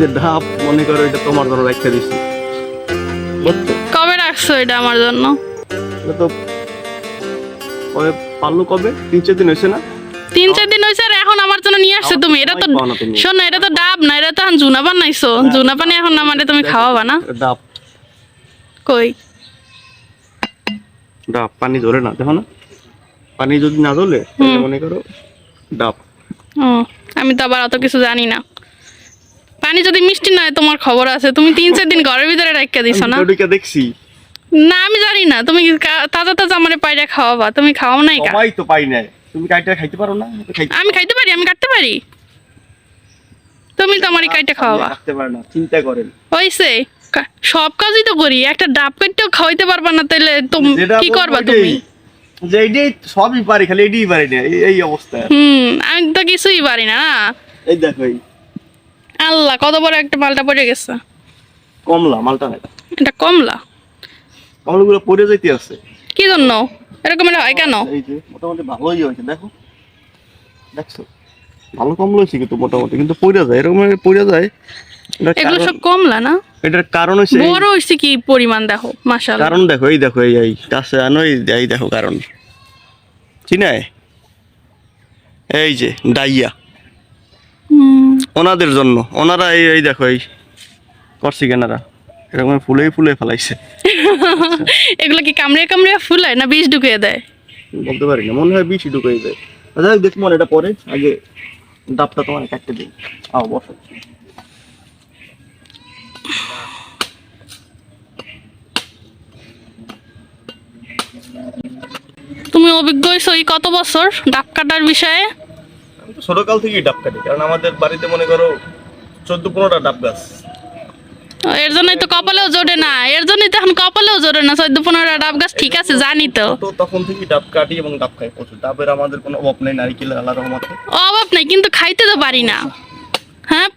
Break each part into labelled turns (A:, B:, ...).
A: যে ঢাপ মনে করো এটা তোমার জন্য রাখতে বুঝছ
B: কবে রাখছো এটা আমার জন্য?
A: তো কবে পারল কবে? তিন চার দিন হয়েছে না?
B: তিন চার দিন হয়েছে আর এখন আমার জন্য নিয়ে আসছো তুমি। এটা তো। শোনো এটা তো ডাব না এটা তো এখন জুনা বানাইছো। জুনা পানি এখন আমারে তুমি খাওয়াবা না?
A: ডাব।
B: কই?
A: ডাব পানি ধরে না দেখো না। পানি যদি না মনে করো ডাব।
B: ও আমি তো আবার অত কিছু জানি না। পানি যদি মিষ্টি নয় তোমার খবর আছে। তুমি তিন চার দিন ঘরের ভিতরে রাখিয়া দিছো না?
A: দেখছি।
B: না আমি জানি না। তুমি তাজা তাজা আমার পাইরা খাওয়াবা? তুমি খাও নাই কা?
A: সবাই তো পাই নাই। তুমি কাইটা খাইতে পারো না?
B: আমি খাইতে পারি আমি কাটতে পারি? তুমি তো আমারই কাইটা খাওয়াবা।
A: রাখতে পারে না চিন্তা করেন।
B: হইছে। সব কাজই তো করি একটা ডাব কাটতেও খাওয়াইতে পারবা না তাহলে তুমি কি করবা তুমি?
A: যে এইটাই সবই পারি খালি এটাই পারি না এই- অবস্থা।
B: হুম আমি তো কিছুই পারি না না?
A: এই দেখো
B: আল্লাহ কত বড় একটা মালটা পড়ে গেছে?
A: কমলা মালটা না
B: এটা কমলা?
A: কমলাগুলো পড়ে যাইতে আছে।
B: কি জন্য? এরকম এটা হয় কেন?
A: এই যে মোটামুটি ভালোই হয়েছে দেখো। দেখছ? ভালো কমলা হয়েছে কিন্তু মোটামুটি কিন্তু পড়ে যায় এরকম পড়ে যায়।
B: এগুলো সব কমলা না?
A: এটার কারণ হচ্ছে
B: বড় হইছে কি পরিমাণ দেখো মাশাআল্লাহ।
A: কারণ দেখো এই দেখো এই এই কাছে আনো এই দেখো কারণ। চিনায় এই যে ডাইয়া। ওনাদের জন্য। ওনারা এই এই দেখো এই করছি কেনারা এরকম ফুলেই ফুলে ফেলাইছে।
B: এগুলো কি কামড়ে কামড়ে ফুলায় না বিষ ঢুকিয়ে দেয়?
A: বলতে পারি না মনে হয় বেশি ঢুকিয়ে দেয়। আচ্ছা দেখব এটা পরে। আগে ডাবটা তোমার কাটতে দিই। আও বসো।
B: তুমি অভিজ্ঞ হয়েছো এই কত বছর ডাব কাটার বিষয়ে?
A: ছোটকাল থেকেই ডাব কাটি কারণ আমাদের বাড়িতে মনে করো চোদ্দ পনেরোটা ডাব গাছ।
B: এর জন্যই তো কপালেও জোরে না। এর জন্যই তো এখন কপালেও জোরে না চোদ্দ পনেরো ডাব গাছ ঠিক আছে জানি তো।
A: তো তখন থেকেই ডাব কাটি এবং ডাব খাই প্রচুর। ডাবের আমাদের কোনো অভাব নেই নারিকেলের আল্লাহ রহমতে
B: অভাব নাই কিন্তু খাইতে তো পারি না। হ্যাঁ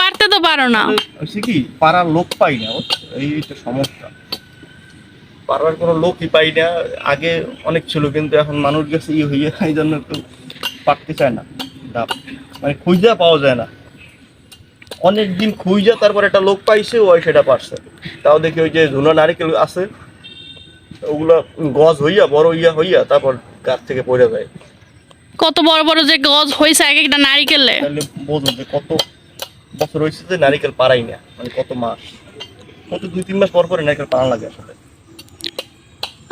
B: পারতে তো পারো না।
A: হচ্ছে কি পাড়ার লোক পাই না? এই তো সমস্যা। পাড়ার কোনো লোকই পাই না। আগে অনেক ছিল কিন্তু এখন মানুষ গেছে ই হইয়া এই জন্য একটু পারতে চায় না। ডাব মানে খুঁজা পাওয়া যায় না। অনেক দিন খুঁজা তারপর একটা লোক পাইছে ওই সেটা পারছে। তাও দেখি ওই যে ঝুনা নারিকেল আছে ওগুলা গজ হইয়া বড় ইয়া হইয়া তারপর গাছ থেকে পড়ে যায়।
B: কত বড় বড় যে গজ হয়েছে এক একটা নারিকেলে?
A: তাহলে বোঝো যে কত বছর হয়েছে যে নারিকেল পারাই না মানে কত মাস। কত দুই তিন মাস পর পরে নারিকেল পাড়া লাগে আসলে।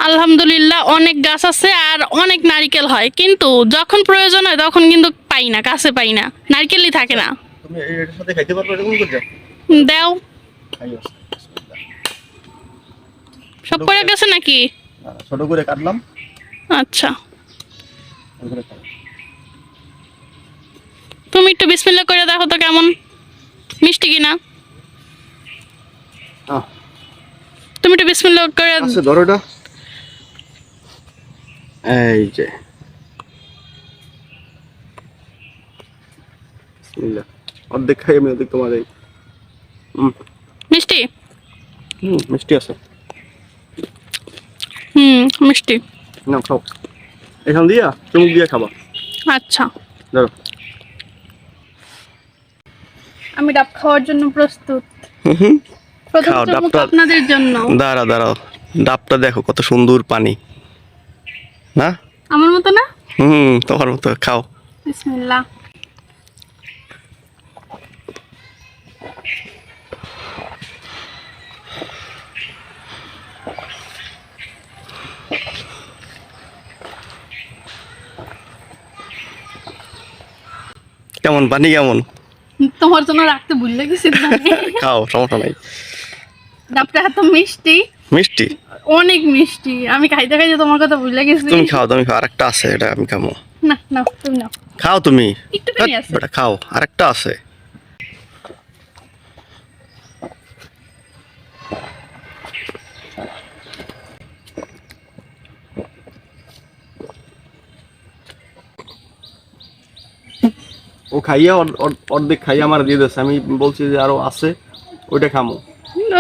B: আলহামদুলিল্লাহ অনেক গাছ আছে আর অনেক নারিকেল হয়। কিন্তু যখন প্রয়োজন হয় তখন কিন্তু পাই না কাছে পাই না নারকেলই থাকে না।
A: তুমি এটার সাথে খাইতে পারবে এরকম করে?
B: দেও। সব পড়ে গেছে নাকি?
A: ছোট করে কাটলাম।
B: আচ্ছা। তুমি একটু বিসমিল্লা করে দেখো তো কেমন মিষ্টি কিনা। তুমি একটু বিসমিল্লা করে
A: আছে ধরো এটা। এই যে। বিসমিল্লাহ। অর্ধেক খাই আমি অর্ধেক তোমার এই
B: মিষ্টি?
A: হুম মিষ্টি আছে।
B: হুম মিষ্টি।
A: না খাও। এখান দিয়া চুমুক দিয়ে খাবা।
B: আচ্ছা।
A: ধরো।
B: আমি ডাব খাওয়ার জন্য প্রস্তুত। প্রথম চুমুক আপনাদের জন্য।
A: দাঁড়া দাঁড়াও। ডাবটা দেখো কত সুন্দর পানি। না?
B: আমার মতো না?
A: হুম তোমার মতো। খাও।
B: বিসমিল্লাহ।
A: কেমন পানি কেমন?
B: তোমার জন্য রাখতে ভুলে গেছি
A: খাও সমস্যা নাই।
B: ডাবটা এত মিষ্টি।
A: মিষ্টি?
B: অনেক মিষ্টি। আমি খাইতে খাইতে তোমার কথা ভুলে গেছি
A: তুমি খাও তুমি খাও আরেকটা আছে এটা আমি খামো।
B: না না তুমি নাও।
A: খাও তুমি।
B: একটুখানি আছে।
A: খাও আরেকটা আছে। ও খাইয়া অর- অর- অর্ধেক খাইয়া আমার দিয়ে দিচ্ছে আমি বলছি যে আরও আছে ওইটা খামো।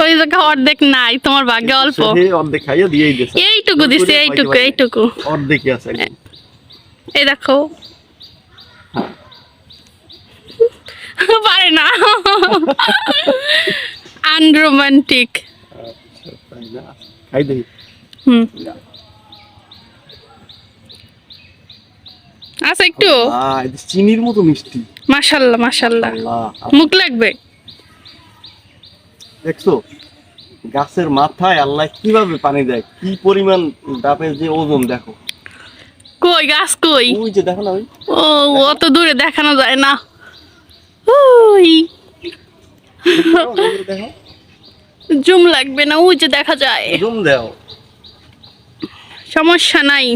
B: ওই জায়গা অর্ধেক নাই তোমার ভাগ্যে অল্প।
A: অর্ধেক খাইয়া দিয়েই দিচ্ছে
B: এইটুকু দিছে এইটুকু এইটুকু।
A: অর্ধেকই আছে
B: এই দেখো। পারে না। রোমান্টিক
A: আচ্ছা, খাই
B: হুম। আচ্ছা একটু।
A: চিনির মতো মিষ্টি।
B: মাশাল্লাহ মাশাল্লাহ। মুখ লাগবে?
A: দেখছ গাছের মাথায় আল্লাহ কীভাবে পানি দেয় কি পরিমাণ ডাবের যে ওজন দেখো।
B: কই গাছ কই?
A: ওই যে দেখো না ওই।
B: ও অত দূরে দেখানো যায় না। ওই। জুম লাগবে না ওই যে দেখা যায়।
A: জুম দাও।
B: সমস্যা নাই।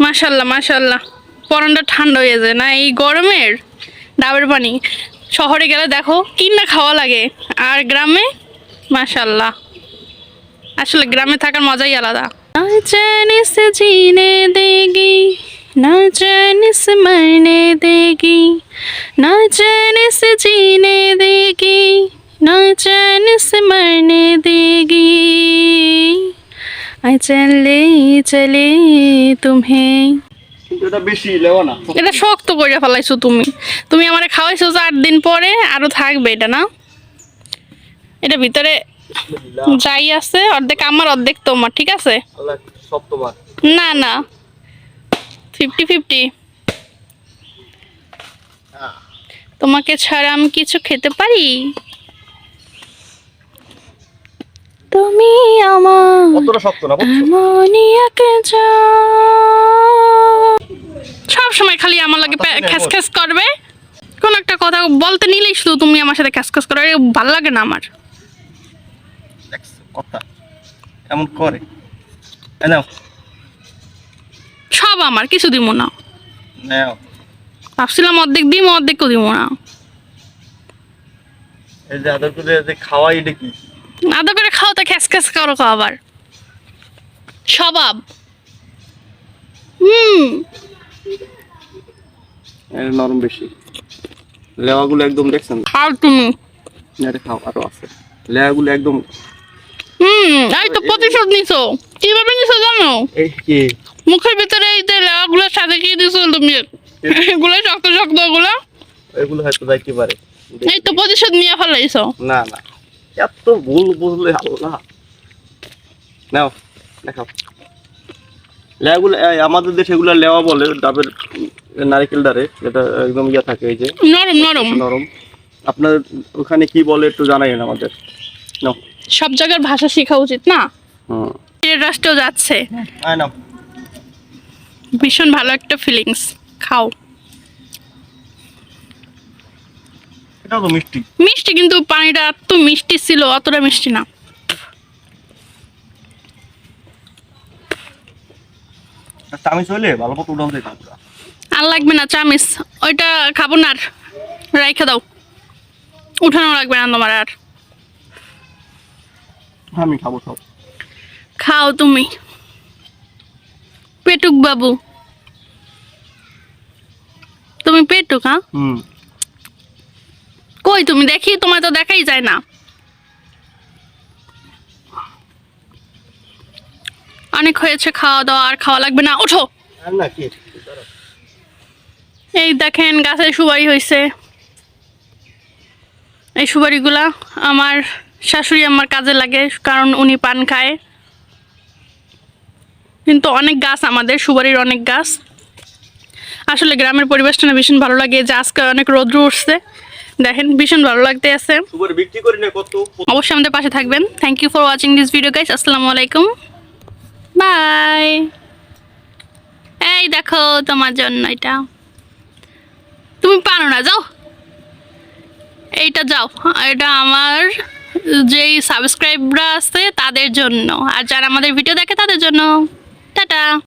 B: মাশাল্লাহ মাশাল্লাহ। পরানটা ঠান্ডা হয়ে যায় না, এই গরমের ডাবের পানি। শহরে গেলে দেখো কিনা খাওয়া লাগে। আর গ্রামে, মাশাল্লাহ। আসলে গ্রামে থাকার মজাই আলাদা। জানে দেগি, না দেগি, না জানে না দেগি। আই চলে তুমি
A: এটা বেশি লেওয়া না।
B: এটা শক্ত করে ফেলাইছো তুমি। তুমি আমারে খাওয়াইছো চার দিন পরে আরও থাকবে এটা না? এটা ভিতরে যাই আছে অর্ধেক আমার অর্ধেক তোমার ঠিক আছে? না না। ফিফটি ফিফটি তোমাকে ছাড়া আমি কিছু খেতে পারি? তুমি আমার
A: অতটা শক্ত না বুঝছ?
B: সব সময় খালি আমার লাগে
A: কথা শুনে
B: খ্যাস খ্যাস করবে। কোন একটা কথা বলতে নিলেই শুধু তুমি আমার সাথে খ্যাস খ্যাস করো ভালো লাগে না আমার।
A: কথা এমন করে।
B: সব আমার কিছু দিব না। ভাবছিলাম অর্ধেক দিব অর্ধেকও দিব না।
A: আদর করে খাওয়াই এটা কি?
B: করে খাও তো খ্যাস খ্যাস করো খাও আবার। স্বভাব। হুম।
A: নরম বেশি। লেওয়াগুলো একদম দেখছেন?
B: খাও তুমি
A: না, খাও আরও আছে। লেওয়াগুলো একদম
B: হুম এই তো প্রতিশোধ নিছো। কীভাবে নিছো জানো?
A: এই কি?
B: মুখের ভিতরে এই যে লাগুলোর সাথে কি দিছো তুমি? এগুলো শক্ত শক্ত ওগুলো?
A: এগুলো হয়তো যাইতে পারে।
B: এই তো প্রতিশোধ নিয়ে ফেলাইছো।
A: না না। এত ভুল বুঝলে আল্লাহ নাও দেখাও। লেয়াগুলো আমাদের দেশে এগুলো লেওয়া বলে ডাবের নারিকেল ডারে এটা একদম ইয়া থাকে এই যে
B: নরম নরম।
A: নরম। আপনার ওখানে কি বলে একটু জানাইন আমাদের? নাও।
B: সব জায়গার ভাষা শেখা উচিত না?
A: হুম।
B: রাষ্ট্রেও যাচ্ছে।
A: আয় নাও।
B: ভীষণ ভালো একটা ফিলিংস খাও।
A: এটাও তো মিষ্টি।
B: মিষ্টি কিন্তু পানিটা এত মিষ্টি ছিল অতটা মিষ্টি না।
A: চলে ভালো মতো উঠান দিতাম
B: আর লাগবে না চামিস ওইটা খাব না আর। রাইখে দাও। উঠানো লাগবে না তোমার আর।
A: আমি খাব সব।
B: খাও তুমি। পেটুক বাবু। তুমি পেটুক হ্যাঁ?
A: হুম।
B: কই তুমি? দেখি তোমার তো দেখাই যায় না। অনেক হয়েছে খাওয়া দাওয়া আর খাওয়া লাগবে না। ওঠো। এই দেখেন গাছে সুপারি হয়েছে এই সুপারিগুলা আমার শাশুড়ি আমার কাজে লাগে কারণ উনি পান খায়। কিন্তু অনেক গাছ আমাদের সুপারির অনেক গাছ। আসলে গ্রামের পরিবেশটা না ভীষণ ভালো লাগে যে আজকে অনেক রৌদ্র উঠছে। দেখেন ভীষণ ভালো লাগতে আছে। অবশ্যই আমাদের পাশে থাকবেন। Thank you for watching this video guys আসসালামু আলাইকুম। বাই। এই দেখো তোমার জন্য এটা। তুমি পারো না, যাও। এইটা যাও এটা আমার যেই সাবস্ক্রাইবরা আছে তাদের জন্য। আর যারা আমাদের ভিডিও দেখে তাদের জন্য। টাটা।